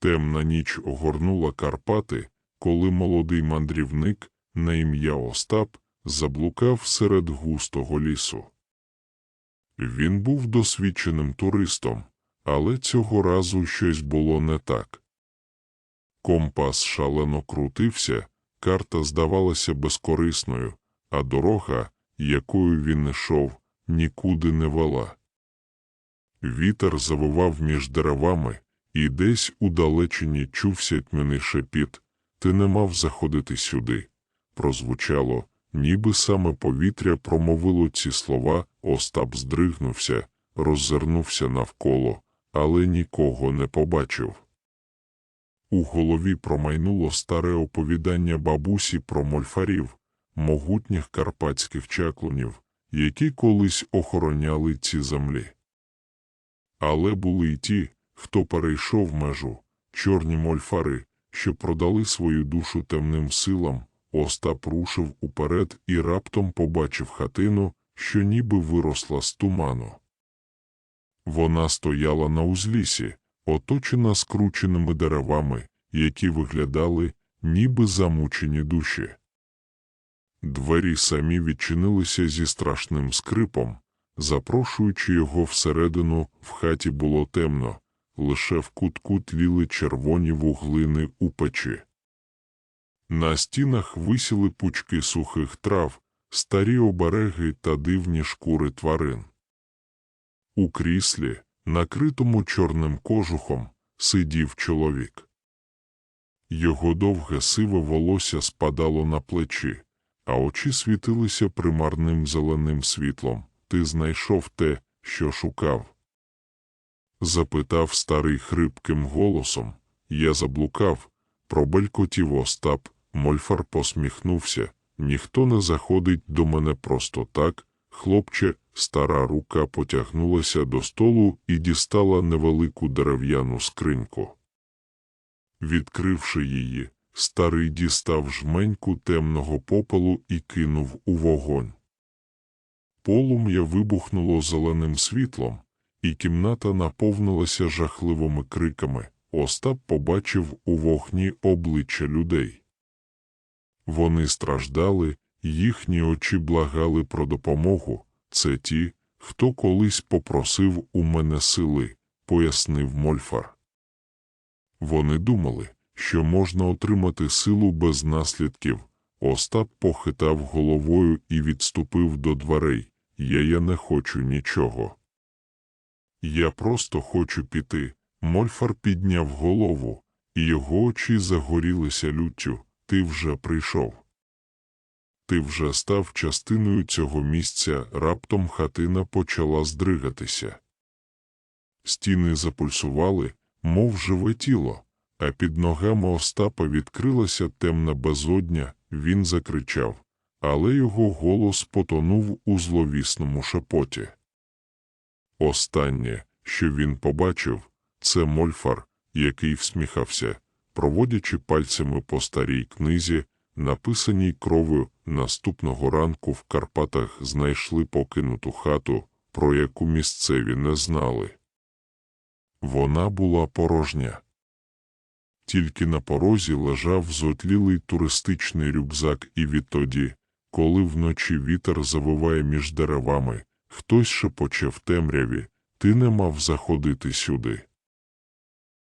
Темна ніч огорнула Карпати, коли молодий мандрівник на ім'я Остап заблукав серед густого лісу. Він був досвідченим туристом, але цього разу щось було не так. Компас шалено крутився, карта здавалася безкорисною, а дорога, якою він йшов, нікуди не вела. Вітер завивав між деревами, і десь удалечині чувся тьмяний шепіт ти не мав заходити сюди. Прозвучало, ніби саме повітря промовило ці слова, Остап здригнувся, роззирнувся навколо, але нікого не побачив. У голові промайнуло старе оповідання бабусі про мольфарів, могутніх карпатських чаклунів, які колись охороняли ці землі. Але були й ті, хто перейшов межу, чорні мольфари, що продали свою душу темним силам, Остап рушив уперед і раптом побачив хатину, що ніби виросла з туману. Вона стояла на узлісі, оточена скрученими деревами, які виглядали, ніби замучені душі. Двері самі відчинилися зі страшним скрипом, запрошуючи його всередину, в хаті було темно, лише в кутку тліли червоні вуглини у печі. На стінах висіли пучки сухих трав, старі обереги та дивні шкури тварин. У кріслі, накритому чорним кожухом, сидів чоловік. Його довге сиве волосся спадало на плечі, а очі світилися примарним зеленим світлом. Ти знайшов те, що шукав? Запитав старий хрипким голосом. Я заблукав, пробелькотів Остап, Мольфар посміхнувся. Ніхто не заходить до мене просто так. Хлопче, стара рука потягнулася до столу і дістала невелику дерев'яну скриньку. Відкривши її, старий дістав жменьку темного попелу і кинув у вогонь. Полум'я вибухнуло зеленим світлом, і кімната наповнилася жахливими криками. Остап побачив у вогні обличчя людей. Вони страждали, їхні очі благали про допомогу. Це ті, хто колись попросив у мене сили, пояснив Мольфар. Вони думали, що можна отримати силу без наслідків. Остап похитав головою і відступив до дверей. Я я не хочу нічого. Я просто хочу піти. Мольфар підняв голову, і його очі загорілися люттю. Ти вже прийшов. Ти вже став частиною цього місця, раптом хатина почала здригатися. Стіни запульсували, мов живе тіло, а під ногами Остапа відкрилася темна безодня, він закричав, але його голос потонув у зловісному шепоті. Останнє, що він побачив, це мольфар, який всміхався, проводячи пальцями по старій книзі, написаній кров'ю, наступного ранку в Карпатах знайшли покинуту хату, про яку місцеві не знали. Вона була порожня. Тільки на порозі лежав зотлілий туристичний рюкзак, і відтоді, коли вночі вітер завиває між деревами, хтось шепоче в темряві, ти не мав заходити сюди.